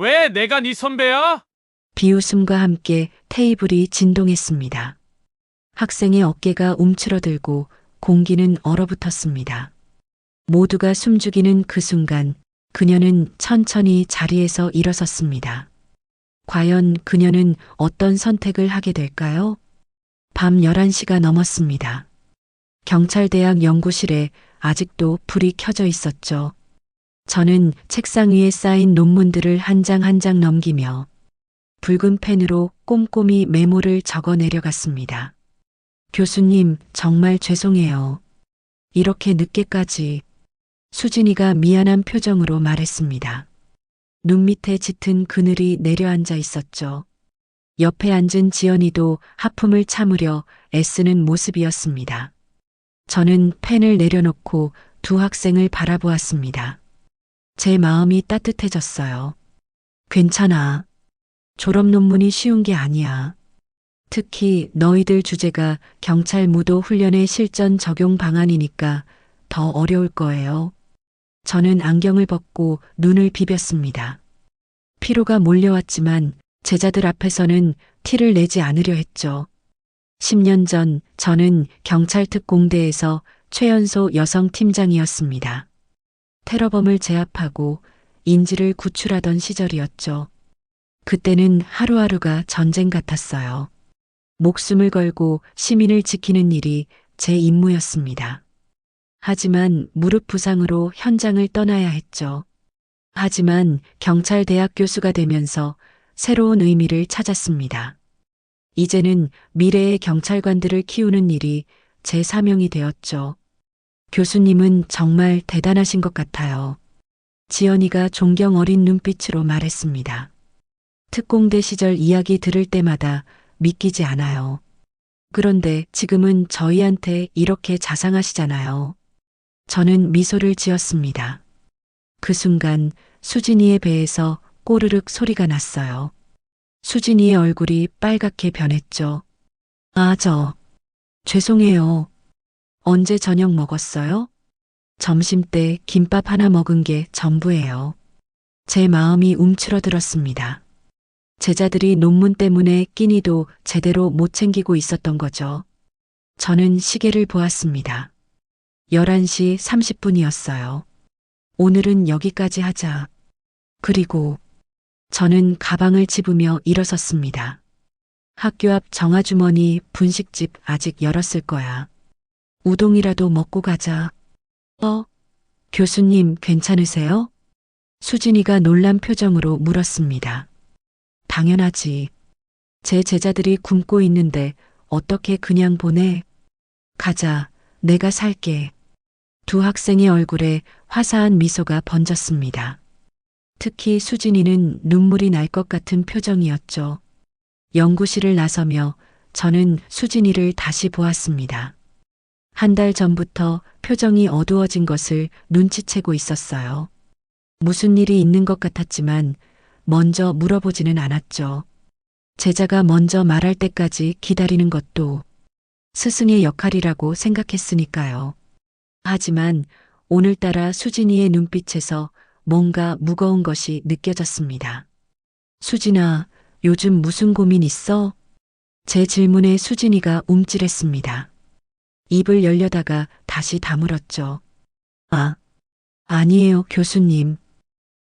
왜 내가 네 선배야? 비웃음과 함께 테이블이 진동했습니다. 학생의 어깨가 움츠러들고 공기는 얼어붙었습니다. 모두가 숨죽이는 그 순간 그녀는 천천히 자리에서 일어섰습니다. 과연 그녀는 어떤 선택을 하게 될까요? 밤 11시가 넘었습니다. 경찰대학 연구실에 아직도 불이 켜져 있었죠. 저는 책상 위에 쌓인 논문들을 한장 한장 넘기며 붉은 펜으로 꼼꼼히 메모를 적어 내려갔습니다. 교수님, 정말 죄송해요. 이렇게 늦게까지 수진이가 미안한 표정으로 말했습니다. 눈 밑에 짙은 그늘이 내려앉아 있었죠. 옆에 앉은 지연이도 하품을 참으려 애쓰는 모습이었습니다. 저는 펜을 내려놓고 두 학생을 바라보았습니다. 제 마음이 따뜻해졌어요. 괜찮아. 졸업 논문이 쉬운 게 아니야. 특히 너희들 주제가 경찰 무도 훈련의 실전 적용 방안이니까 더 어려울 거예요. 저는 안경을 벗고 눈을 비볐습니다. 피로가 몰려왔지만 제자들 앞에서는 티를 내지 않으려 했죠. 10년 전 저는 경찰 특공대에서 최연소 여성 팀장이었습니다. 테러범을 제압하고 인지를 구출하던 시절이었죠. 그때는 하루하루가 전쟁 같았어요. 목숨을 걸고 시민을 지키는 일이 제 임무였습니다. 하지만 무릎 부상으로 현장을 떠나야 했죠. 하지만 경찰 대학 교수가 되면서 새로운 의미를 찾았습니다. 이제는 미래의 경찰관들을 키우는 일이 제 사명이 되었죠. 교수님은 정말 대단하신 것 같아요. 지연이가 존경 어린 눈빛으로 말했습니다. 특공대 시절 이야기 들을 때마다 믿기지 않아요. 그런데 지금은 저희한테 이렇게 자상하시잖아요. 저는 미소를 지었습니다. 그 순간 수진이의 배에서 꼬르륵 소리가 났어요. 수진이의 얼굴이 빨갛게 변했죠. 아, 저. 죄송해요. 언제 저녁 먹었어요? 점심 때 김밥 하나 먹은 게 전부예요. 제 마음이 움츠러들었습니다. 제자들이 논문 때문에 끼니도 제대로 못 챙기고 있었던 거죠. 저는 시계를 보았습니다. 11시 30분이었어요. 오늘은 여기까지 하자. 그리고 저는 가방을 집으며 일어섰습니다. 학교 앞 정아주머니 분식집 아직 열었을 거야. 우동이라도 먹고 가자. 어? 교수님 괜찮으세요? 수진이가 놀란 표정으로 물었습니다. 당연하지. 제 제자들이 굶고 있는데 어떻게 그냥 보내? 가자. 내가 살게. 두 학생의 얼굴에 화사한 미소가 번졌습니다. 특히 수진이는 눈물이 날 것 같은 표정이었죠. 연구실을 나서며 저는 수진이를 다시 보았습니다. 한 달 전부터 표정이 어두워진 것을 눈치채고 있었어요. 무슨 일이 있는 것 같았지만 먼저 물어보지는 않았죠. 제자가 먼저 말할 때까지 기다리는 것도 스승의 역할이라고 생각했으니까요. 하지만 오늘따라 수진이의 눈빛에서 뭔가 무거운 것이 느껴졌습니다. 수진아, 요즘 무슨 고민 있어? 제 질문에 수진이가 움찔했습니다. 입을 열려다가 다시 다물었죠. 아, 아니에요, 교수님.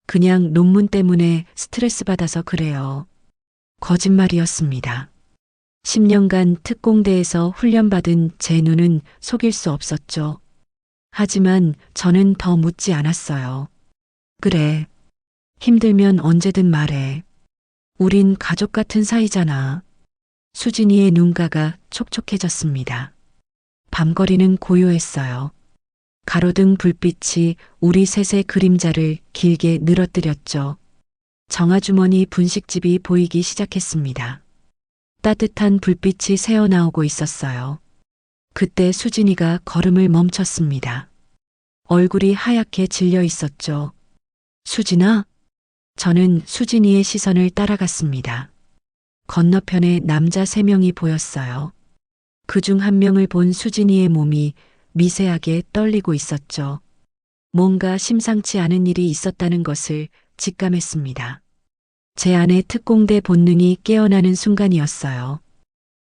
그냥 논문 때문에 스트레스 받아서 그래요. 거짓말이었습니다. 10년간 특공대에서 훈련받은 제 눈은 속일 수 없었죠. 하지만 저는 더 묻지 않았어요. 그래. 힘들면 언제든 말해. 우린 가족 같은 사이잖아. 수진이의 눈가가 촉촉해졌습니다. 밤거리는 고요했어요. 가로등 불빛이 우리 셋의 그림자를 길게 늘어뜨렸죠. 정아주머니 분식집이 보이기 시작했습니다. 따뜻한 불빛이 새어나오고 있었어요. 그때 수진이가 걸음을 멈췄습니다. 얼굴이 하얗게 질려 있었죠. 수진아? 저는 수진이의 시선을 따라갔습니다. 건너편에 남자 세 명이 보였어요. 그 중 한 명을 본 수진이의 몸이 미세하게 떨리고 있었죠. 뭔가 심상치 않은 일이 있었다는 것을 직감했습니다. 제 안의 특공대 본능이 깨어나는 순간이었어요.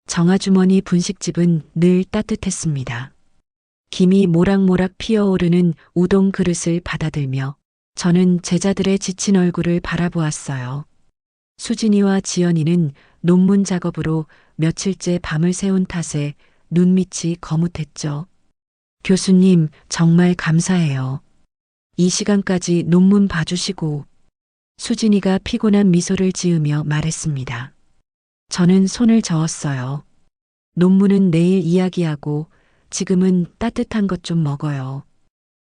정아주머니 분식집은 늘 따뜻했습니다. 김이 모락모락 피어오르는 우동 그릇을 받아들며 저는 제자들의 지친 얼굴을 바라보았어요. 수진이와 지연이는 논문 작업으로 며칠째 밤을 새운 탓에 눈밑이 거뭇했죠. 교수님, 정말 감사해요. 이 시간까지 논문 봐주시고 수진이가 피곤한 미소를 지으며 말했습니다. 저는 손을 저었어요. 논문은 내일 이야기하고 지금은 따뜻한 것 좀 먹어요.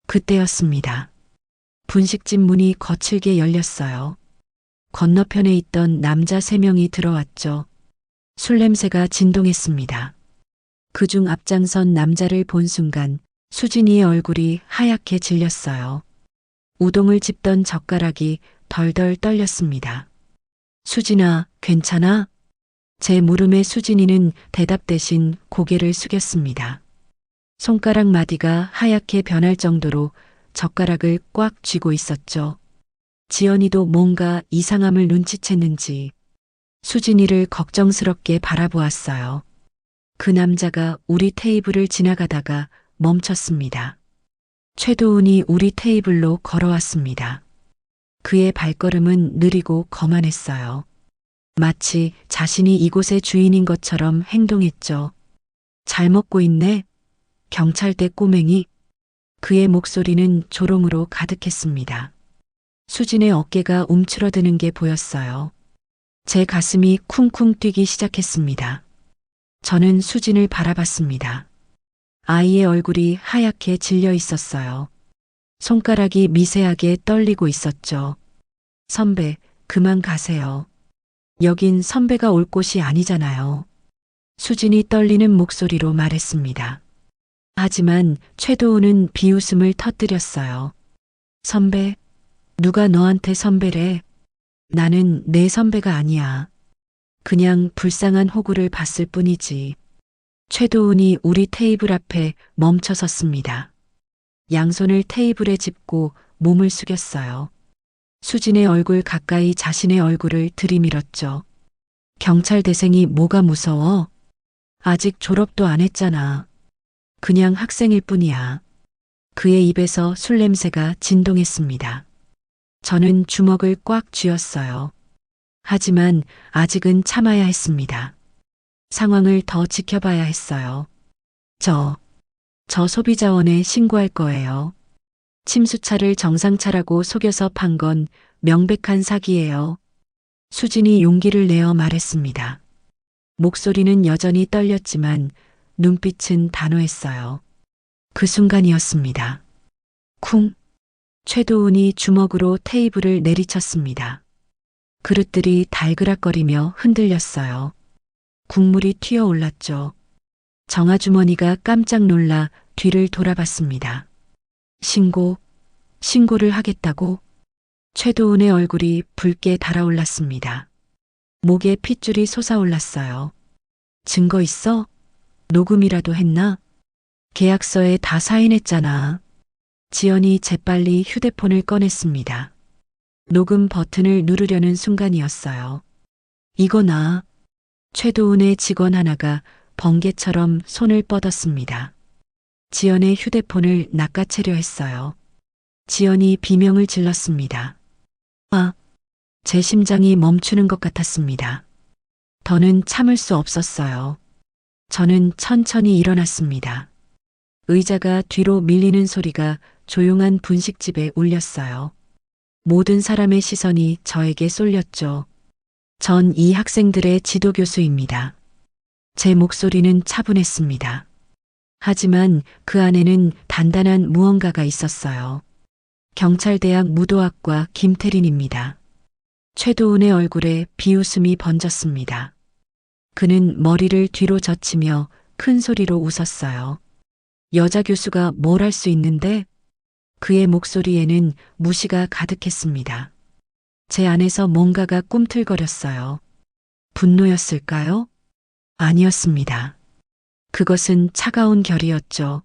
그때였습니다. 분식집 문이 거칠게 열렸어요. 건너편에 있던 남자 세 명이 들어왔죠. 술 냄새가 진동했습니다. 그중 앞장선 남자를 본 순간 수진이의 얼굴이 하얗게 질렸어요. 우동을 집던 젓가락이 덜덜 떨렸습니다. 수진아, 괜찮아? 제 물음에 수진이는 대답 대신 고개를 숙였습니다. 손가락 마디가 하얗게 변할 정도로 젓가락을 꽉 쥐고 있었죠. 지연이도 뭔가 이상함을 눈치챘는지 수진이를 걱정스럽게 바라보았어요. 그 남자가 우리 테이블을 지나가다가 멈췄습니다. 최도훈이 우리 테이블로 걸어왔습니다. 그의 발걸음은 느리고 거만했어요. 마치 자신이 이곳의 주인인 것처럼 행동했죠. 잘 먹고 있네. 경찰대 꼬맹이. 그의 목소리는 조롱으로 가득했습니다. 수진의 어깨가 움츠러드는 게 보였어요. 제 가슴이 쿵쿵 뛰기 시작했습니다. 저는 수진을 바라봤습니다. 아이의 얼굴이 하얗게 질려 있었어요. 손가락이 미세하게 떨리고 있었죠. 선배, 그만 가세요. 여긴 선배가 올 곳이 아니잖아요. 수진이 떨리는 목소리로 말했습니다. 하지만 최도훈은 비웃음을 터뜨렸어요. 선배, 누가 너한테 선배래? 나는 내 선배가 아니야. 그냥 불쌍한 호구를 봤을 뿐이지. 최도훈이 우리 테이블 앞에 멈춰 섰습니다. 양손을 테이블에 짚고 몸을 숙였어요. 수진의 얼굴 가까이 자신의 얼굴을 들이밀었죠. 경찰 대생이 뭐가 무서워? 아직 졸업도 안 했잖아. 그냥 학생일 뿐이야. 그의 입에서 술 냄새가 진동했습니다. 저는 주먹을 꽉 쥐었어요. 하지만 아직은 참아야 했습니다. 상황을 더 지켜봐야 했어요. 저, 저 소비자원에 신고할 거예요. 침수차를 정상차라고 속여서 판 건 명백한 사기예요. 수진이 용기를 내어 말했습니다. 목소리는 여전히 떨렸지만 눈빛은 단호했어요. 그 순간이었습니다. 쿵. 최도훈이 주먹으로 테이블을 내리쳤습니다. 그릇들이 달그락거리며 흔들렸어요. 국물이 튀어 올랐죠. 정아주머니가 깜짝 놀라 뒤를 돌아봤습니다. 신고, 신고를 하겠다고? 최도훈의 얼굴이 붉게 달아올랐습니다. 목에 핏줄이 솟아올랐어요. 증거 있어? 녹음이라도 했나? 계약서에 다 사인했잖아. 지연이 재빨리 휴대폰을 꺼냈습니다. 녹음 버튼을 누르려는 순간이었어요. 이거 나 최도훈의 직원 하나가 번개처럼 손을 뻗었습니다. 지연의 휴대폰을 낚아채려 했어요. 지연이 비명을 질렀습니다. 아, 제 심장이 멈추는 것 같았습니다. 더는 참을 수 없었어요. 저는 천천히 일어났습니다. 의자가 뒤로 밀리는 소리가 조용한 분식집에 울렸어요. 모든 사람의 시선이 저에게 쏠렸죠. 전 이 학생들의 지도교수입니다. 제 목소리는 차분했습니다. 하지만 그 안에는 단단한 무언가가 있었어요. 경찰대학 무도학과 김태린입니다. 최도훈의 얼굴에 비웃음이 번졌습니다. 그는 머리를 뒤로 젖히며 큰 소리로 웃었어요. 여자 교수가 뭘 할 수 있는데? 그의 목소리에는 무시가 가득했습니다. 제 안에서 뭔가가 꿈틀거렸어요. 분노였을까요? 아니었습니다. 그것은 차가운 결이었죠.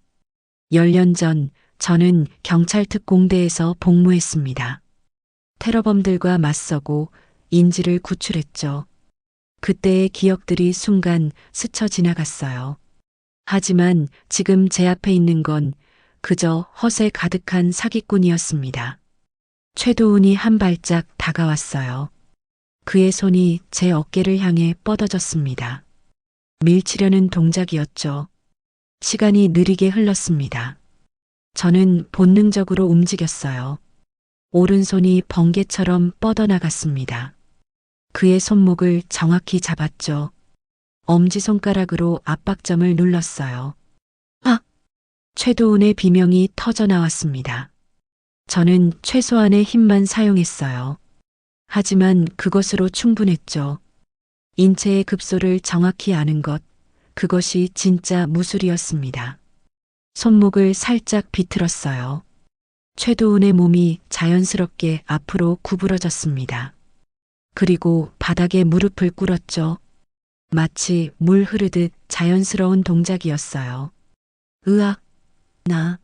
10년 전 저는 경찰 특공대에서 복무했습니다. 테러범들과 맞서고 인지를 구출했죠. 그때의 기억들이 순간 스쳐 지나갔어요. 하지만 지금 제 앞에 있는 건 그저 허세 가득한 사기꾼이었습니다. 최도훈이 한 발짝 다가왔어요. 그의 손이 제 어깨를 향해 뻗어졌습니다. 밀치려는 동작이었죠. 시간이 느리게 흘렀습니다. 저는 본능적으로 움직였어요. 오른손이 번개처럼 뻗어나갔습니다. 그의 손목을 정확히 잡았죠. 엄지손가락으로 압박점을 눌렀어요. 아! 최도훈의 비명이 터져 나왔습니다. 저는 최소한의 힘만 사용했어요. 하지만 그것으로 충분했죠. 인체의 급소를 정확히 아는 것, 그것이 진짜 무술이었습니다. 손목을 살짝 비틀었어요. 최도훈의 몸이 자연스럽게 앞으로 구부러졌습니다. 그리고 바닥에 무릎을 꿇었죠. 마치 물 흐르듯 자연스러운 동작이었어요. 으악, 나,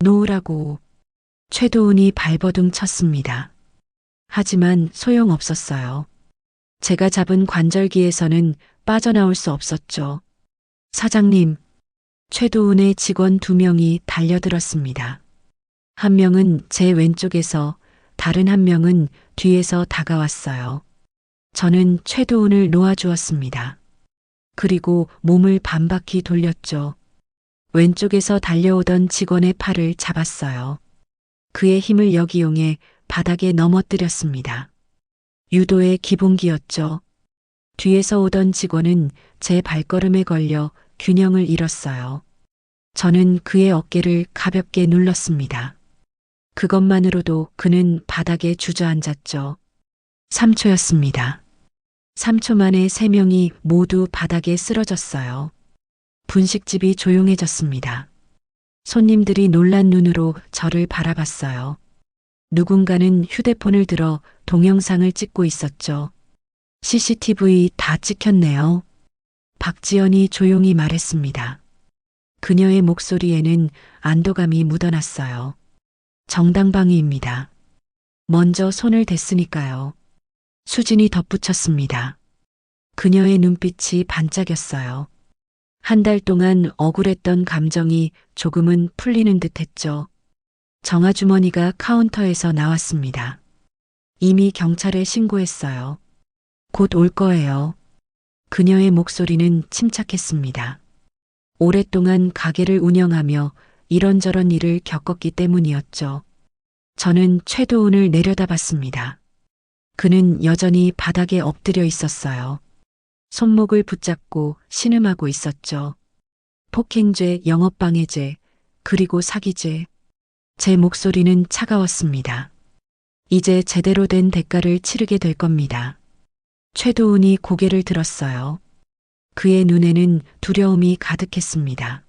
놓으라고. 최도훈이 발버둥 쳤습니다. 하지만 소용없었어요. 제가 잡은 관절기에서는 빠져나올 수 없었죠. 사장님, 최도훈의 직원 두 명이 달려들었습니다. 한 명은 제 왼쪽에서 다른 한 명은 뒤에서 다가왔어요. 저는 최도훈을 놓아주었습니다. 그리고 몸을 반바퀴 돌렸죠. 왼쪽에서 달려오던 직원의 팔을 잡았어요. 그의 힘을 역이용해 바닥에 넘어뜨렸습니다. 유도의 기본기였죠. 뒤에서 오던 직원은 제 발걸음에 걸려 균형을 잃었어요. 저는 그의 어깨를 가볍게 눌렀습니다. 그것만으로도 그는 바닥에 주저앉았죠. 3초였습니다. 3초 만에 세 명이 모두 바닥에 쓰러졌어요. 분식집이 조용해졌습니다. 손님들이 놀란 눈으로 저를 바라봤어요. 누군가는 휴대폰을 들어 동영상을 찍고 있었죠. CCTV 다 찍혔네요. 박지연이 조용히 말했습니다. 그녀의 목소리에는 안도감이 묻어났어요. 정당방위입니다. 먼저 손을 댔으니까요. 수진이 덧붙였습니다. 그녀의 눈빛이 반짝였어요. 한 달 동안 억울했던 감정이 조금은 풀리는 듯 했죠. 정아주머니가 카운터에서 나왔습니다. 이미 경찰에 신고했어요. 곧 올 거예요. 그녀의 목소리는 침착했습니다. 오랫동안 가게를 운영하며 이런저런 일을 겪었기 때문이었죠. 저는 최도훈을 내려다봤습니다. 그는 여전히 바닥에 엎드려 있었어요. 손목을 붙잡고 신음하고 있었죠. 폭행죄, 영업방해죄, 그리고 사기죄. 제 목소리는 차가웠습니다. 이제 제대로 된 대가를 치르게 될 겁니다. 최도훈이 고개를 들었어요. 그의 눈에는 두려움이 가득했습니다.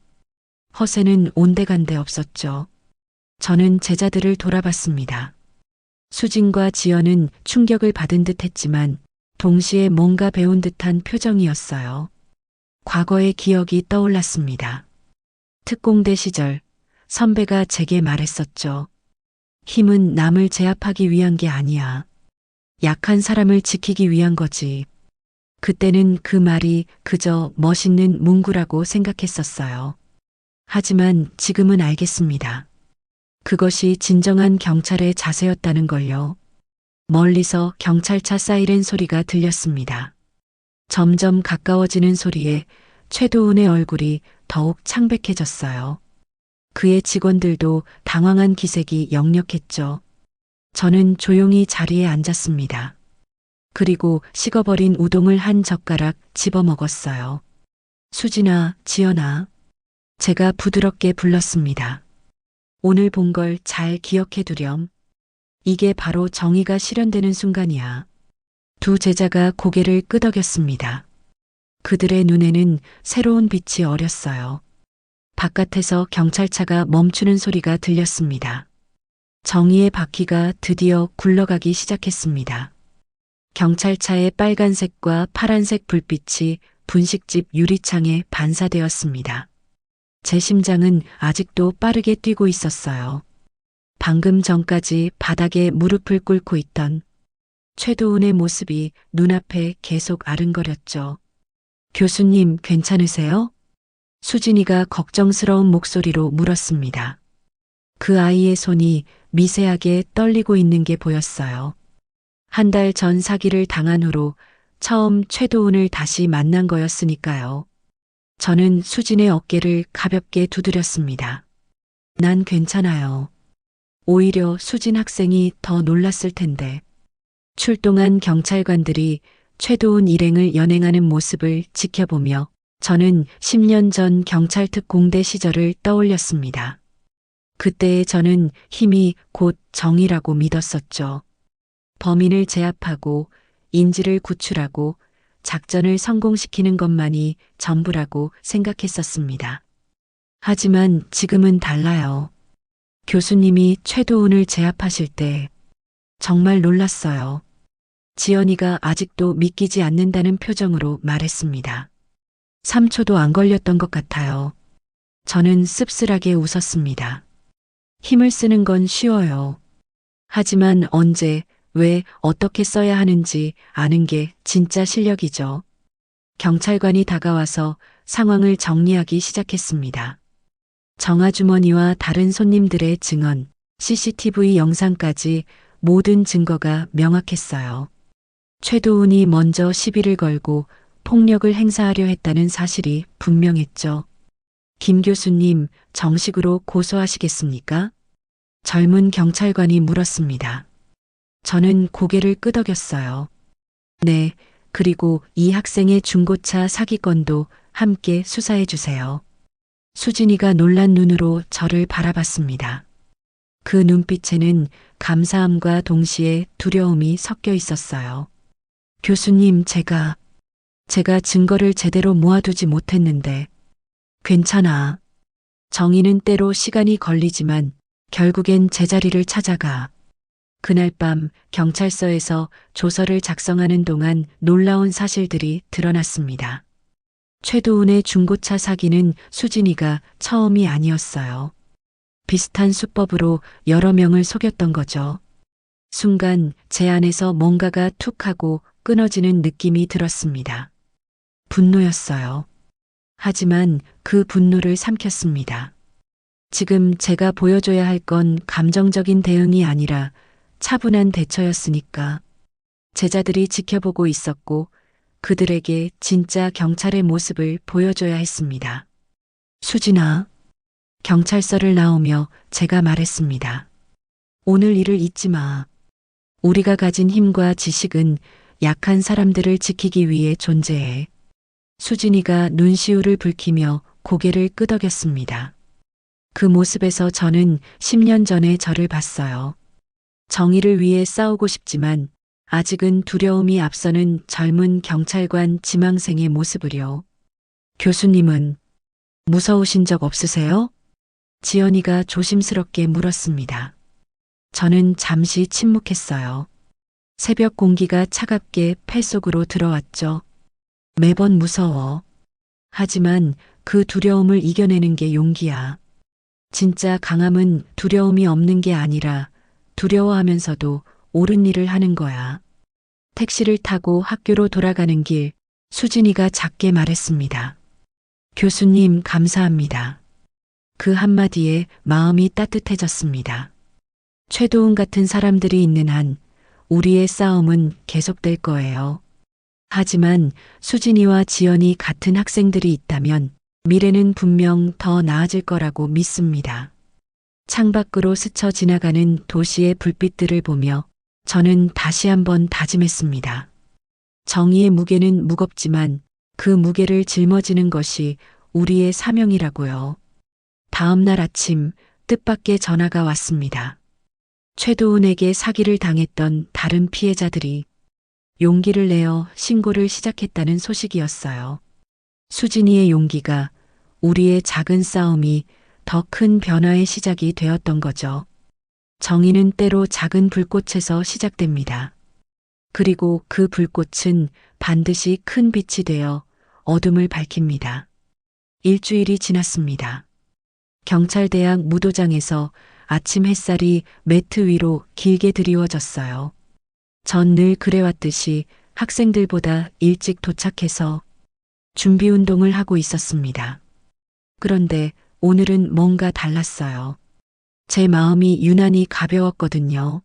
허세는 온데간데 없었죠. 저는 제자들을 돌아봤습니다. 수진과 지연은 충격을 받은 듯 했지만 동시에 뭔가 배운 듯한 표정이었어요. 과거의 기억이 떠올랐습니다. 특공대 시절 선배가 제게 말했었죠. 힘은 남을 제압하기 위한 게 아니야. 약한 사람을 지키기 위한 거지. 그때는 그 말이 그저 멋있는 문구라고 생각했었어요. 하지만 지금은 알겠습니다. 그것이 진정한 경찰의 자세였다는 걸요. 멀리서 경찰차 사이렌 소리가 들렸습니다. 점점 가까워지는 소리에 최도훈의 얼굴이 더욱 창백해졌어요. 그의 직원들도 당황한 기색이 역력했죠. 저는 조용히 자리에 앉았습니다. 그리고 식어버린 우동을 한 젓가락 집어 먹었어요. 수진아, 지연아. 제가 부드럽게 불렀습니다. 오늘 본 걸 잘 기억해 두렴. 이게 바로 정의가 실현되는 순간이야. 두 제자가 고개를 끄덕였습니다. 그들의 눈에는 새로운 빛이 어렸어요. 바깥에서 경찰차가 멈추는 소리가 들렸습니다. 정의의 바퀴가 드디어 굴러가기 시작했습니다. 경찰차의 빨간색과 파란색 불빛이 분식집 유리창에 반사되었습니다. 제 심장은 아직도 빠르게 뛰고 있었어요. 방금 전까지 바닥에 무릎을 꿇고 있던 최도훈의 모습이 눈앞에 계속 아른거렸죠. 교수님 괜찮으세요? 수진이가 걱정스러운 목소리로 물었습니다. 그 아이의 손이 미세하게 떨리고 있는 게 보였어요. 한 달 전 사기를 당한 후로 처음 최도훈을 다시 만난 거였으니까요. 저는 수진의 어깨를 가볍게 두드렸습니다. 난 괜찮아요. 오히려 수진 학생이 더 놀랐을 텐데. 출동한 경찰관들이 최도훈 일행을 연행하는 모습을 지켜보며 저는 10년 전 경찰 특 공대 시절을 떠올렸습니다. 그때의 저는 힘이 곧 정의라고 믿었었죠. 범인을 제압하고 인지를 구출하고 작전을 성공시키는 것만이 전부라고 생각했었습니다. 하지만 지금은 달라요. 교수님이 최도훈을 제압하실 때 정말 놀랐어요. 지연이가 아직도 믿기지 않는다는 표정으로 말했습니다. 3초도 안 걸렸던 것 같아요. 저는 씁쓸하게 웃었습니다. 힘을 쓰는 건 쉬워요. 하지만 언제, 왜, 어떻게 써야 하는지 아는 게 진짜 실력이죠. 경찰관이 다가와서 상황을 정리하기 시작했습니다. 정아주머니와 다른 손님들의 증언, CCTV 영상까지 모든 증거가 명확했어요. 최도훈이 먼저 시비를 걸고 폭력을 행사하려 했다는 사실이 분명했죠. 김 교수님, 정식으로 고소하시겠습니까? 젊은 경찰관이 물었습니다. 저는 고개를 끄덕였어요. 네, 그리고 이 학생의 중고차 사기건도 함께 수사해 주세요. 수진이가 놀란 눈으로 저를 바라봤습니다. 그 눈빛에는 감사함과 동시에 두려움이 섞여 있었어요. 교수님, 제가, 제가 증거를 제대로 모아두지 못했는데, 괜찮아. 정의는 때로 시간이 걸리지만 결국엔 제자리를 찾아가. 그날 밤 경찰서에서 조서를 작성하는 동안 놀라운 사실들이 드러났습니다. 최도훈의 중고차 사기는 수진이가 처음이 아니었어요. 비슷한 수법으로 여러 명을 속였던 거죠. 순간 제 안에서 뭔가가 툭 하고 끊어지는 느낌이 들었습니다. 분노였어요. 하지만 그 분노를 삼켰습니다. 지금 제가 보여줘야 할 건 감정적인 대응이 아니라 차분한 대처였으니까. 제자들이 지켜보고 있었고 그들에게 진짜 경찰의 모습을 보여줘야 했습니다. 수진아, 경찰서를 나오며 제가 말했습니다. 오늘 일을 잊지 마. 우리가 가진 힘과 지식은 약한 사람들을 지키기 위해 존재해. 수진이가 눈시울을 붉히며 고개를 끄덕였습니다. 그 모습에서 저는 10년 전의 저를 봤어요. 정의를 위해 싸우고 싶지만 아직은 두려움이 앞서는 젊은 경찰관 지망생의 모습을요. 교수님은 무서우신 적 없으세요? 지연이가 조심스럽게 물었습니다. 저는 잠시 침묵했어요. 새벽 공기가 차갑게 폐 속으로 들어왔죠. 매번 무서워. 하지만 그 두려움을 이겨내는 게 용기야. 진짜 강함은 두려움이 없는 게 아니라 두려워하면서도 옳은 일을 하는 거야. 택시를 타고 학교로 돌아가는 길, 수진이가 작게 말했습니다. 교수님, 감사합니다. 그 한마디에 마음이 따뜻해졌습니다. 최도훈 같은 사람들이 있는 한 우리의 싸움은 계속될 거예요. 하지만 수진이와 지연이 같은 학생들이 있다면 미래는 분명 더 나아질 거라고 믿습니다. 창밖으로 스쳐 지나가는 도시의 불빛들을 보며 저는 다시 한번 다짐했습니다. 정의의 무게는 무겁지만 그 무게를 짊어지는 것이 우리의 사명이라고요. 다음 날 아침 뜻밖의 전화가 왔습니다. 최도훈에게 사기를 당했던 다른 피해자들이 용기를 내어 신고를 시작했다는 소식이었어요. 수진이의 용기가 우리의 작은 싸움이 더 큰 변화의 시작이 되었던 거죠. 정의는 때로 작은 불꽃에서 시작됩니다. 그리고 그 불꽃은 반드시 큰 빛이 되어 어둠을 밝힙니다. 일주일이 지났습니다. 경찰대학 무도장에서 아침 햇살이 매트 위로 길게 드리워졌어요. 전 늘 그래왔듯이 학생들보다 일찍 도착해서 준비 운동을 하고 있었습니다. 그런데 오늘은 뭔가 달랐어요. 제 마음이 유난히 가벼웠거든요.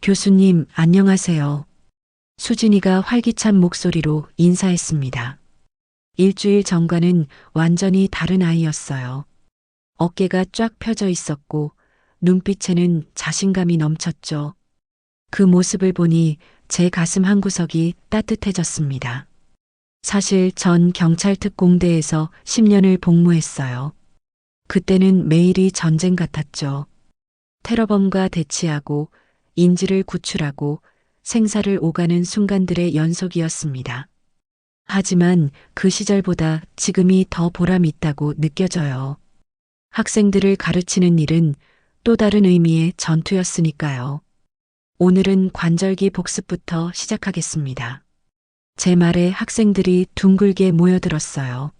교수님, 안녕하세요. 수진이가 활기찬 목소리로 인사했습니다. 일주일 전과는 완전히 다른 아이였어요. 어깨가 쫙 펴져 있었고 눈빛에는 자신감이 넘쳤죠. 그 모습을 보니 제 가슴 한구석이 따뜻해졌습니다. 사실 전 경찰 특공대에서 10년을 복무했어요. 그때는 매일이 전쟁 같았죠. 테러범과 대치하고 인지를 구출하고 생사를 오가는 순간들의 연속이었습니다. 하지만 그 시절보다 지금이 더 보람 있다고 느껴져요. 학생들을 가르치는 일은 또 다른 의미의 전투였으니까요. 오늘은 관절기 복습부터 시작하겠습니다. 제 말에 학생들이 둥글게 모여들었어요.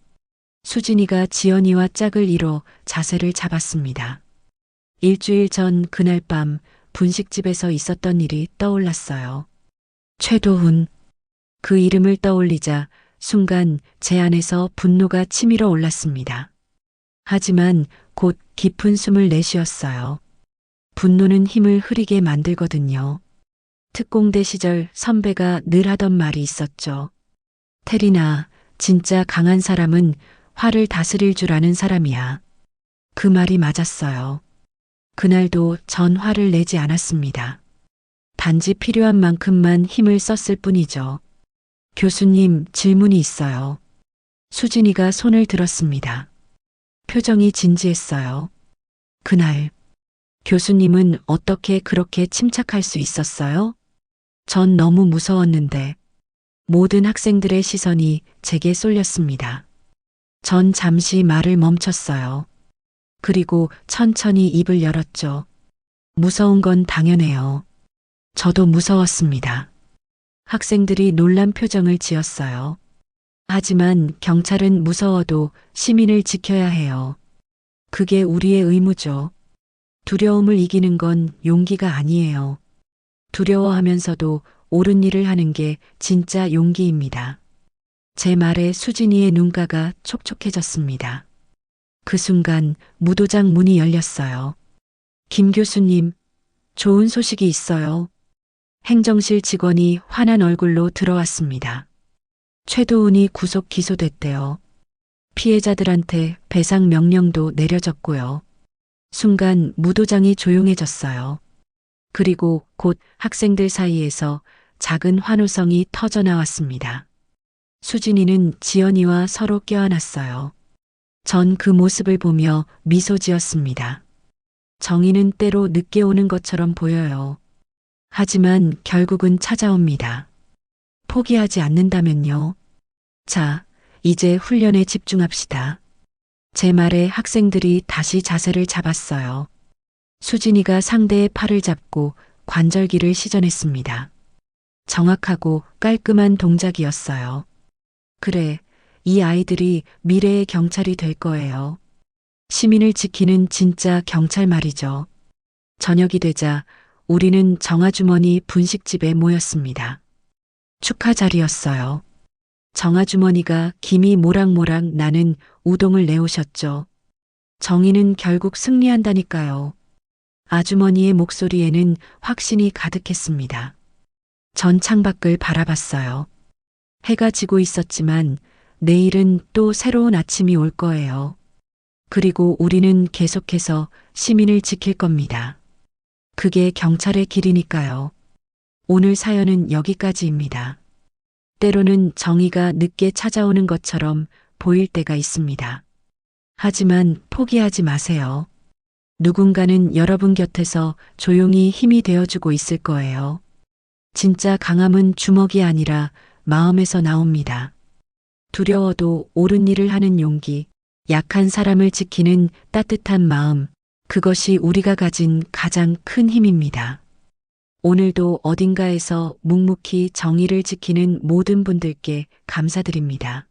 수진이가 지연이와 짝을 이뤄 자세를 잡았습니다. 일주일 전 그날 밤 분식집에서 있었던 일이 떠올랐어요. 최도훈. 그 이름을 떠올리자 순간 제 안에서 분노가 치밀어 올랐습니다. 하지만 곧 깊은 숨을 내쉬었어요. 분노는 힘을 흐리게 만들거든요. 특공대 시절 선배가 늘 하던 말이 있었죠. 테리나, 진짜 강한 사람은 화를 다스릴 줄 아는 사람이야. 그 말이 맞았어요. 그날도 전 화를 내지 않았습니다. 단지 필요한 만큼만 힘을 썼을 뿐이죠. 교수님, 질문이 있어요. 수진이가 손을 들었습니다. 표정이 진지했어요. 그날, 교수님은 어떻게 그렇게 침착할 수 있었어요? 전 너무 무서웠는데, 모든 학생들의 시선이 제게 쏠렸습니다. 전 잠시 말을 멈췄어요. 그리고 천천히 입을 열었죠. 무서운 건 당연해요. 저도 무서웠습니다. 학생들이 놀란 표정을 지었어요. 하지만 경찰은 무서워도 시민을 지켜야 해요. 그게 우리의 의무죠. 두려움을 이기는 건 용기가 아니에요. 두려워하면서도 옳은 일을 하는 게 진짜 용기입니다. 제 말에 수진이의 눈가가 촉촉해졌습니다. 그 순간 무도장 문이 열렸어요. 김 교수님, 좋은 소식이 있어요. 행정실 직원이 환한 얼굴로 들어왔습니다. 최도훈이 구속 기소됐대요. 피해자들한테 배상 명령도 내려졌고요. 순간 무도장이 조용해졌어요. 그리고 곧 학생들 사이에서 작은 환호성이 터져 나왔습니다. 수진이는 지연이와 서로 껴안았어요. 전 그 모습을 보며 미소 지었습니다. 정의는 때로 늦게 오는 것처럼 보여요. 하지만 결국은 찾아옵니다. 포기하지 않는다면요. 자, 이제 훈련에 집중합시다. 제 말에 학생들이 다시 자세를 잡았어요. 수진이가 상대의 팔을 잡고 관절기를 시전했습니다. 정확하고 깔끔한 동작이었어요. 그래, 이 아이들이 미래의 경찰이 될 거예요. 시민을 지키는 진짜 경찰 말이죠. 저녁이 되자 우리는 정아주머니 분식집에 모였습니다. 축하 자리였어요. 정아주머니가 김이 모락모락 나는 우동을 내오셨죠. 정의는 결국 승리한다니까요. 아주머니의 목소리에는 확신이 가득했습니다. 전 창밖을 바라봤어요. 해가 지고 있었지만 내일은 또 새로운 아침이 올 거예요. 그리고 우리는 계속해서 시민을 지킬 겁니다. 그게 경찰의 길이니까요. 오늘 사연은 여기까지입니다. 때로는 정의가 늦게 찾아오는 것처럼 보일 때가 있습니다. 하지만 포기하지 마세요. 누군가는 여러분 곁에서 조용히 힘이 되어주고 있을 거예요. 진짜 강함은 주먹이 아니라 마음에서 나옵니다. 두려워도 옳은 일을 하는 용기, 약한 사람을 지키는 따뜻한 마음, 그것이 우리가 가진 가장 큰 힘입니다. 오늘도 어딘가에서 묵묵히 정의를 지키는 모든 분들께 감사드립니다.